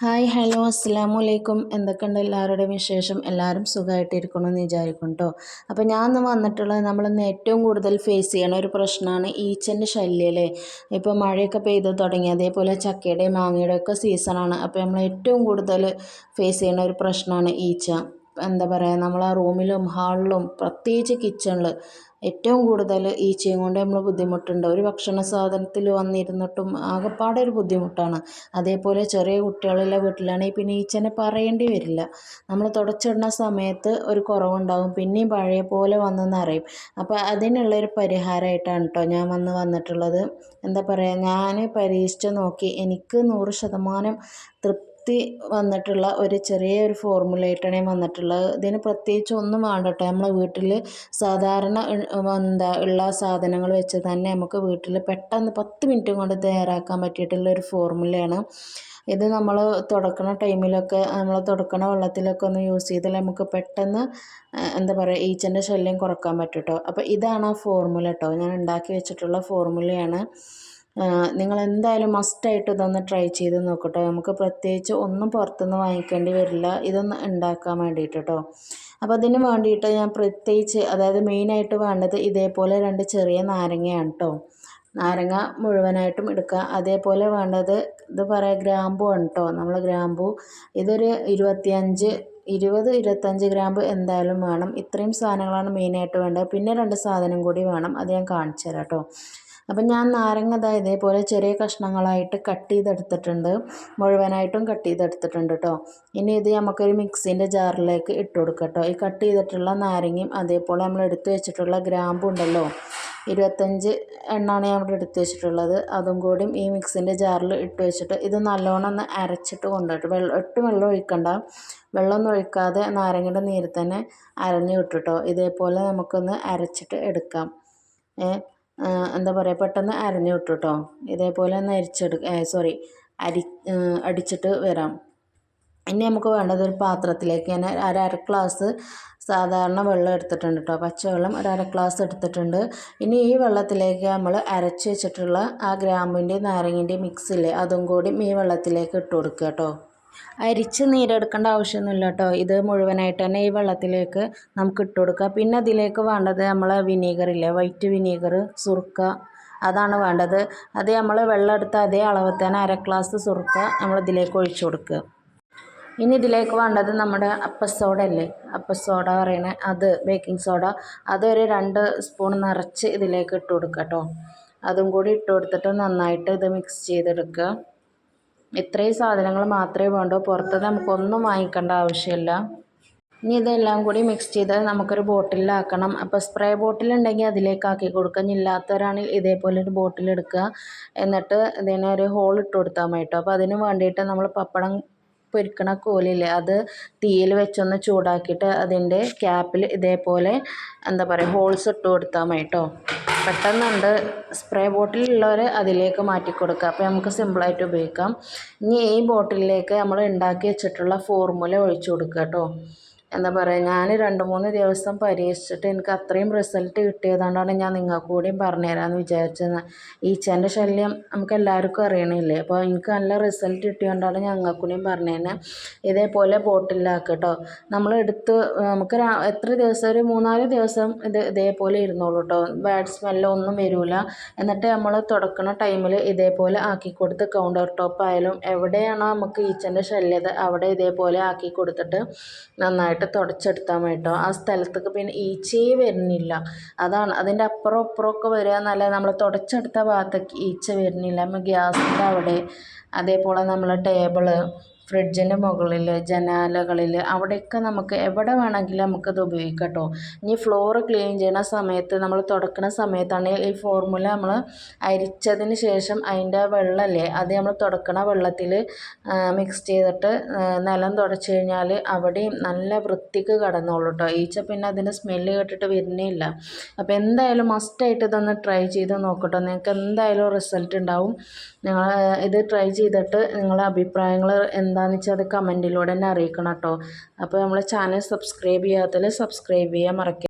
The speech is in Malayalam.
ഹായ് ഹലോ അസ്സാം വലൈക്കും എന്തൊക്കെയുണ്ട് എല്ലാവരുടെയും വിശേഷം? എല്ലാവരും സുഖമായിട്ടിരിക്കണം എന്ന് വിചാരിക്കും കേട്ടോ അപ്പോൾ ഞാൻ ഇന്ന് വന്നിട്ടുള്ളത് നമ്മളിന്ന് ഏറ്റവും കൂടുതൽ ഫേസ് ചെയ്യണ ഒരു പ്രശ്നമാണ് ഈച്ചന്റെ ശല്യം ഇപ്പോൾ മഴയൊക്കെ പെയ്ത് തുടങ്ങി. അതേപോലെ ചക്കയുടെയും മാങ്ങയുടെയൊക്കെ സീസണാണ് അപ്പോൾ നമ്മൾ ഏറ്റവും കൂടുതൽ ഫേസ് ചെയ്യണ ഒരു പ്രശ്നമാണ് ഈച്ച. എന്താ പറയുക ആ റൂമിലും ഹാളിലും പ്രത്യേകിച്ച് കിച്ചണിൽ ഏറ്റവും കൂടുതൽ ഈച്ചയും കൊണ്ട് നമ്മൾ ബുദ്ധിമുട്ടുണ്ട്. ഒരു ഭക്ഷണ സാധനത്തിൽ വന്നിരുന്നിട്ടും ആകെപ്പാടെ ഒരു ബുദ്ധിമുട്ടാണ്. അതേപോലെ ചെറിയ കുട്ടികളുള്ള വീട്ടിലാണെങ്കിൽ പിന്നെ ഈച്ചനെ പറയേണ്ടി വരില്ല. നമ്മൾ തുടച്ചിടുന്ന സമയത്ത് ഒരു കുറവുണ്ടാകും പിന്നെയും പഴയ പോലെ വന്നെന്ന് അറിയും. അപ്പോൾ അതിനുള്ളൊരു പരിഹാരമായിട്ടാണ് കേട്ടോ ഞാൻ വന്ന് വന്നിട്ടുള്ളത്. എന്താ പറയുക ഞാൻ പരീക്ഷിച്ച് നോക്കി എനിക്ക് നൂറ് ശതമാനം തൃപ്തി കത്തി വന്നിട്ടുള്ള ഒരു ചെറിയ ഒരു ഫോർമുലയായിട്ടാണ് ഞാൻ വന്നിട്ടുള്ളത് ഇതിന് പ്രത്യേകിച്ച് ഒന്നും വേണ്ട കേട്ടോ നമ്മളെ വീട്ടിൽ സാധാരണ എന്താ ഉള്ള സാധനങ്ങൾ വെച്ച് തന്നെ നമുക്ക് വീട്ടിൽ പെട്ടെന്ന് പത്ത് മിനിറ്റ് കൊണ്ട് തയ്യാറാക്കാൻ പറ്റിയിട്ടുള്ള ഒരു ഫോർമുലയാണ് ഇത് നമ്മൾ തുടക്കണ ടൈമിലൊക്കെ നമ്മൾ തുടക്കണ വെള്ളത്തിലൊക്കെ ഒന്ന് യൂസ് ചെയ്താൽ നമുക്ക് പെട്ടെന്ന് എന്താ പറയുക ഈച്ചന്റെ ശല്യം കുറയ്ക്കാൻ പറ്റും കേട്ടോ അപ്പോൾ ഇതാണ് ആ ഫോർമുല കേട്ടോ ഞാൻ ഉണ്ടാക്കി വെച്ചിട്ടുള്ള ഫോർമുലയാണ് നിങ്ങൾ എന്തായാലും മസ്റ്റായിട്ട് ഇതൊന്ന് ട്രൈ ചെയ്ത് നോക്കട്ടോ. നമുക്ക് പ്രത്യേകിച്ച് ഒന്നും പുറത്തുനിന്ന് വാങ്ങിക്കേണ്ടി വരില്ല. ഇതൊന്ന് ഉണ്ടാക്കാൻ വേണ്ടിയിട്ട് കേട്ടോ അപ്പോൾ അതിന് വേണ്ടിയിട്ട് ഞാൻ പ്രത്യേകിച്ച് അതായത് മെയിനായിട്ട് വേണ്ടത് ഇതേപോലെ രണ്ട് ചെറിയ നാരങ്ങയാണ് കേട്ടോ നാരങ്ങ മുഴുവനായിട്ടും എടുക്കുക. അതേപോലെ വേണ്ടത് ഇത് പറയാം ഗ്രാമ്പു ആണ് കേട്ടോ നമ്മൾ ഗ്രാമ്പു ഇതൊരു ഇരുപത്തിയഞ്ച് ഇരുപത് ഇരുപത്തഞ്ച് ഗ്രാമ്പ് എന്തായാലും വേണം. ഇത്രയും സാധനങ്ങളാണ് മെയിനായിട്ട് വേണ്ടത്. പിന്നെ രണ്ട് സാധനം കൂടി വേണം. അത് ഞാൻ കാണിച്ചു തരാം കേട്ടോ അപ്പം ഞാൻ നാരങ്ങ ഇതേപോലെ ചെറിയ കഷ്ണങ്ങളായിട്ട് കട്ട് ചെയ്തെടുത്തിട്ടുണ്ട്. മുഴുവനായിട്ടും കട്ട് ചെയ്തെടുത്തിട്ടുണ്ട് കേട്ടോ ഇനി ഇത് നമുക്കൊരു മിക്സിന്റെ ജാറിലേക്ക് ഇട്ട് കൊടുക്കാം കേട്ടോ ഈ കട്ട് ചെയ്തിട്ടുള്ള നാരങ്ങയും അതേപോലെ നമ്മൾ എടുത്തു വെച്ചിട്ടുള്ള ഗ്രാമ്പും ഉണ്ടല്ലോ ഇരുപത്തഞ്ച് എണ്ണാണ് ഞാൻ ഇവിടെ എടുത്തു വെച്ചിട്ടുള്ളത്. അതും കൂടിയും ഈ മിക്സിന്റെ ജാറിൽ ഇട്ട് വെച്ചിട്ട് ഇത് നല്ലോണം ഒന്ന് അരച്ചിട്ട് കൊണ്ടുപോയിട്ട് വെള്ളം ഒട്ടും വെള്ളം ഒഴിക്കണ്ട. വെള്ളമൊന്നും ഒഴിക്കാതെ നാരങ്ങയുടെ നീര് തന്നെ അരഞ്ഞു കിട്ടും ഇതേപോലെ നമുക്കൊന്ന് അരച്ചിട്ട് എടുക്കാം. എന്താ പറയുക പെട്ടെന്ന് അരഞ്ഞു കിട്ടും കേട്ടോ ഇതേപോലെ ഒന്ന് അരിച്ചെടു സോറി അരി അടിച്ചിട്ട് വരാം. ഇനി നമുക്ക് വേണ്ടത് ഒരു പാത്രത്തിലേക്ക്. ഞാൻ അര അര ഗ്ലാസ് സാധാരണ വെള്ളം എടുത്തിട്ടുണ്ട് കേട്ടോ പച്ചവെള്ളം ഒരു അര ഗ്ലാസ് എടുത്തിട്ടുണ്ട്. ഇനി ഈ വെള്ളത്തിലേക്ക് നമ്മൾ അരച്ച് വെച്ചിട്ടുള്ള ആ ഗ്രാമ്പിന്റെയും മിക്സ് മിക്സില്ലേ അതും കൂടി ഈ വെള്ളത്തിലേക്ക് ഇട്ട് കൊടുക്കുക കേട്ടോ അരിച്ച് നീരെടുക്കേണ്ട ആവശ്യമൊന്നുമില്ല കേട്ടോ ഇത് മുഴുവനായിട്ട് തന്നെ ഈ വെള്ളത്തിലേക്ക് നമുക്ക് ഇട്ട് കൊടുക്കാം പിന്നെ അതിലേക്ക് വേണ്ടത് നമ്മളെ വിനീഗർ ഇല്ലേ വൈറ്റ് വിനീഗർ സുർക്ക അതാണ് വേണ്ടത്. അത് നമ്മൾ വെള്ളം എടുത്ത അതേ അളവിൽ തന്നെ അര ഗ്ലാസ് സുർക്ക നമ്മൾ ഇതിലേക്ക് ഒഴിച്ചു കൊടുക്കുക. ഇനി ഇതിലേക്ക് വേണ്ടത് നമ്മുടെ അപ്പ അപ്പസോഡ അല്ലേ അപ്പസോഡ പറയണേ അത് ബേക്കിംഗ് സോഡ അതൊരു രണ്ട് സ്പൂൺ നിറച്ച് ഇതിലേക്ക് ഇട്ട് കൊടുക്കുക കേട്ടോ. അതും കൂടി ഇട്ട് കൊടുത്തിട്ട് നന്നായിട്ട് ഇത് മിക്സ് ചെയ്തെടുക്കുക. ഇത്രയും സാധനങ്ങൾ മാത്രമേ വേണ്ടൂ. പുറത്ത് നമുക്കൊന്നും വാങ്ങിക്കേണ്ട ആവശ്യമില്ല. ഇനി ഇതെല്ലാം കൂടി മിക്സ് ചെയ്ത് നമുക്കൊരു ബോട്ടിലാക്കണം അപ്പോൾ സ്പ്രേ ബോട്ടിലുണ്ടെങ്കിൽ അതിലേക്ക് ആക്കി ഇല്ലാത്തവരാണെങ്കിൽ ഇതേപോലെ ഒരു ബോട്ടിൽ എടുക്കുക. എന്നിട്ട് ഇതിനൊരു ഒരു ഹോൾ ഇട്ട് കൊടുത്താൽ മതി കേട്ടോ. അപ്പോൾ അതിന് വേണ്ടിയിട്ട് നമ്മൾ പപ്പടം പൊരിക്കണ കോലില്ലേ അത് തീയിൽ വെച്ചൊന്ന് ചൂടാക്കിയിട്ട് അതിന്റെ ക്യാപ്പിൽ ഇതേപോലെ എന്താ പറയുക ഹോൾസ് ഇട്ട് കൊടുത്താൽ മതി കേട്ടോ. പെട്ടെന്നുണ്ട്. സ്പ്രേ ബോട്ടിലുള്ളവർ അതിലേക്ക് മാറ്റി കൊടുക്കുക അപ്പോൾ നമുക്ക് സിമ്പിളായിട്ട് ഉപയോഗിക്കാം. ഇനി ഈ ബോട്ടിലിലേക്ക് നമ്മൾ ഉണ്ടാക്കി വെച്ചിട്ടുള്ള ഫോർമുല ഒഴിച്ചു കൊടുക്കുക കേട്ടോ. എന്താ പറയുക ഞാൻ രണ്ട് മൂന്ന് ദിവസം പരീക്ഷിച്ചിട്ട് എനിക്ക് അത്രയും റിസൾട്ട് കിട്ടിയതുകൊണ്ടാണ് ഞാൻ നിങ്ങൾക്ക് കൂടിയും പറഞ്ഞു തരാമെന്ന് വിചാരിച്ചത് ഈച്ചേന്റെ ശല്യം നമുക്ക് എല്ലാവർക്കും അറിയണില്ലേ? അപ്പോൾ എനിക്ക് നല്ല റിസൾട്ട് കിട്ടിയതുകൊണ്ടാണ് ഞാൻ ഞങ്ങൾക്ക് കൂടിയും പറഞ്ഞു തന്നെ ഇതേപോലെ ബോട്ടിലാക്കുക കേട്ടോ നമ്മൾ എടുത്ത് നമുക്ക് എത്ര ദിവസം ഒരു മൂന്നാൽ ദിവസം ഇത് ഇതേപോലെ ഇരുന്നോളൂ കേട്ടോ ബാഡ് സ്മെല്ലോ ഒന്നും വരില്ല എന്നിട്ട് നമ്മൾ തുടക്കുന്ന ടൈമിൽ ഇതേപോലെ ആക്കി കൊടുത്ത് കൗണ്ടർ ടോപ്പ് ആയാലും എവിടെയാണോ നമുക്ക് ഈച്ചന്റെ ശല്യത അവിടെ ഇതേപോലെ ആക്കി കൊടുത്തിട്ട് നന്നായിട്ട് നന്നായിട്ട് തുടച്ചെടുത്താൽ കേട്ടോ ആ സ്ഥലത്തൊക്കെ പിന്നെ ഈച്ചയെ വരുന്നില്ല. അതാണ് അതിന്റെ അപ്പുറം ഇപ്പുറമൊക്കെ വരിക എന്നല്ല നമ്മൾ തുടച്ചെടുത്ത ഭാഗത്തേക്ക് ഈച്ച വരുന്നില്ല. നമ്മൾ ഗ്യാസിന്റെ അവിടെ അതേപോലെ നമ്മൾ ടേബിൾ ഫ്രിഡ്ജിന്റെ മുകളിൽ ജനാലകളിൽ അവിടെയൊക്കെ നമുക്ക് എവിടെ വേണമെങ്കിലും നമുക്കത് ഉപയോഗിക്കാം കേട്ടോ ഇനി ഫ്ലോർ ക്ലീൻ ചെയ്യുന്ന സമയത്ത് നമ്മൾ തുടക്കുന്ന സമയത്താണ് ഈ ഫോർമുല നമ്മൾ അരിച്ചതിന് ശേഷം അതിന്റെ വെള്ളമല്ലേ അത് നമ്മൾ തുടക്കണ വെള്ളത്തിൽ മിക്സ് ചെയ്തിട്ട് നിലം തുടച്ച് കഴിഞ്ഞാൽ അവിടെയും നല്ല വൃത്തിക്ക് കടന്നോളൂ കേട്ടോ ഈച്ച പിന്നെ അതിന്റെ സ്മെല്ല് കേട്ടിട്ട് വരുന്നില്ല അപ്പോൾ എന്തായാലും മസ്റ്റായിട്ട് ഇതൊന്ന് ട്രൈ ചെയ്ത് നോക്കട്ടോ. നിങ്ങൾക്ക് എന്തായാലും റിസൾട്ട് ഉണ്ടാവും. നിങ്ങൾ ഇത് ട്രൈ ചെയ്തിട്ട് നിങ്ങളുടെ അഭിപ്രായങ്ങൾ എന്താ എന്താണെന്ന് വെച്ചാൽ അത് കമന്റിലൂടെ തന്നെ അറിയിക്കണം കേട്ടോ അപ്പോൾ നമ്മളെ ചാനൽ സബ്സ്ക്രൈബ് ചെയ്യാത്തതിൽ സബ്സ്ക്രൈബ് ചെയ്യാൻ മറക്കരുത്.